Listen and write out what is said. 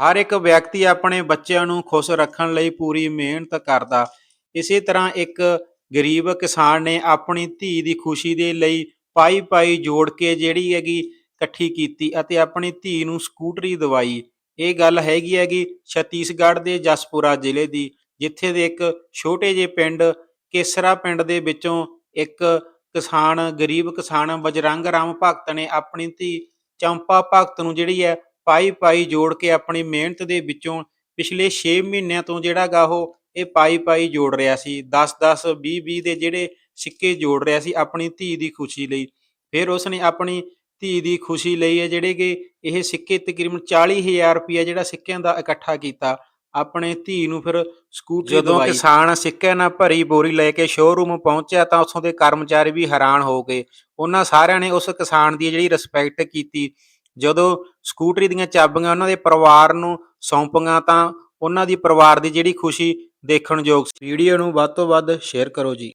ਹਰ ਇੱਕ ਵਿਅਕਤੀ ਆਪਣੇ ਬੱਚਿਆਂ ਨੂੰ ਖੁਸ਼ ਰੱਖਣ ਲਈ ਪੂਰੀ ਮਿਹਨਤ ਕਰਦਾ। ਇਸੇ ਤਰ੍ਹਾਂ ਇੱਕ ਗਰੀਬ ਕਿਸਾਨ ਨੇ ਆਪਣੀ ਧੀ ਦੀ ਖੁਸ਼ੀ ਦੇ ਲਈ ਪਾਈ ਪਾਈ ਜੋੜ ਕੇ ਜਿਹੜੀ ਹੈਗੀ ਇਕੱਠੀ ਕੀਤੀ ਅਤੇ ਆਪਣੀ ਧੀ ਨੂੰ ਸਕੂਟਰੀ ਦਵਾਈ। ਇਹ ਗੱਲ ਹੈਗੀ ਹੈਗੀ ਛੱਤੀਸਗੜ੍ਹ ਦੇ ਜਸਪੁਰਾ ਜ਼ਿਲ੍ਹੇ ਦੀ, ਜਿੱਥੇ ਦੇ ਇੱਕ ਛੋਟੇ ਜਿਹੇ ਪਿੰਡ ਕੇਸਰਾ ਪਿੰਡ ਦੇ ਵਿੱਚੋਂ ਇੱਕ ਕਿਸਾਨ, ਗਰੀਬ ਕਿਸਾਨ ਬਜਰੰਗ ਰਾਮ ਭਗਤ ਨੇ ਆਪਣੀ ਧੀ ਚੰਪਾ ਭਗਤ ਨੂੰ ਜਿਹੜੀ ਹੈ ਪਾਈ ਪਾਈ ਜੋੜ ਕੇ ਆਪਣੀ ਮਿਹਨਤ ਦੇ ਵਿੱਚੋਂ ਪਿਛਲੇ 6 ਮਹੀਨਿਆਂ ਤੋਂ ਜਿਹੜਾ ਗਾ ਉਹ ਇਹ ਪਾਈ ਪਾਈ ਜੋੜ ਰਿਹਾ ਸੀ। 10 10 20 20 ਦੇ ਜਿਹੜੇ ਸਿੱਕੇ ਜੋੜ ਰਿਹਾ ਸੀ ਆਪਣੀ ਧੀ ਦੀ ਖੁਸ਼ੀ ਲਈ। ਫਿਰ ਉਸਨੇ ਆਪਣੀ ਧੀ ਦੀ ਖੁਸ਼ੀ ਲਈ ਹੈ ਜਿਹੜੇ ਕਿ ਇਹ ਸਿੱਕੇ ਤਕਰੀਬਨ 40000 ਰੁਪਇਆ ਜਿਹੜਾ ਸਿੱਕਿਆਂ ਦਾ ਇਕੱਠਾ ਕੀਤਾ। ਆਪਣੇ ਧੀ ਨੂੰ ਫਿਰ ਸਕੂਟਰੀ ਜਦੋਂ ਕਿਸਾਨ ਸਿੱਕਿਆਂ ਨਾਲ ਭਰੀ ਬੋਰੀ ਲੈ ਕੇ ਸ਼ੋਰੂਮ ਪਹੁੰਚਿਆ ਤਾਂ ਉੱਥੋਂ ਦੇ ਕਰਮਚਾਰੀ ਵੀ ਹੈਰਾਨ ਹੋ ਗਏ। ਉਹਨਾਂ ਸਾਰਿਆਂ ਨੇ ਉਸ ਕਿਸਾਨ ਦੀ ਜਿਹੜੀ ਰਿਸਪੈਕਟ ਕੀਤੀ। ਜਦੋਂ ਸਕੂਟਰੀ ਦੀਆਂ ਚਾਬੀਆਂ ਉਹਨਾਂ ਦੇ ਪਰਿਵਾਰ ਨੂੰ ਸੌਂਪੀਆਂ ਤਾਂ ਉਹਨਾਂ ਦੀ ਪਰਿਵਾਰ ਦੀ ਜਿਹੜੀ ਖੁਸ਼ੀ ਦੇਖਣ ਯੋਗ ਸੀ। ਵੀਡੀਓ ਨੂੰ ਵੱਧ ਤੋਂ ਵੱਧ ਸ਼ੇਅਰ ਕਰੋ ਜੀ।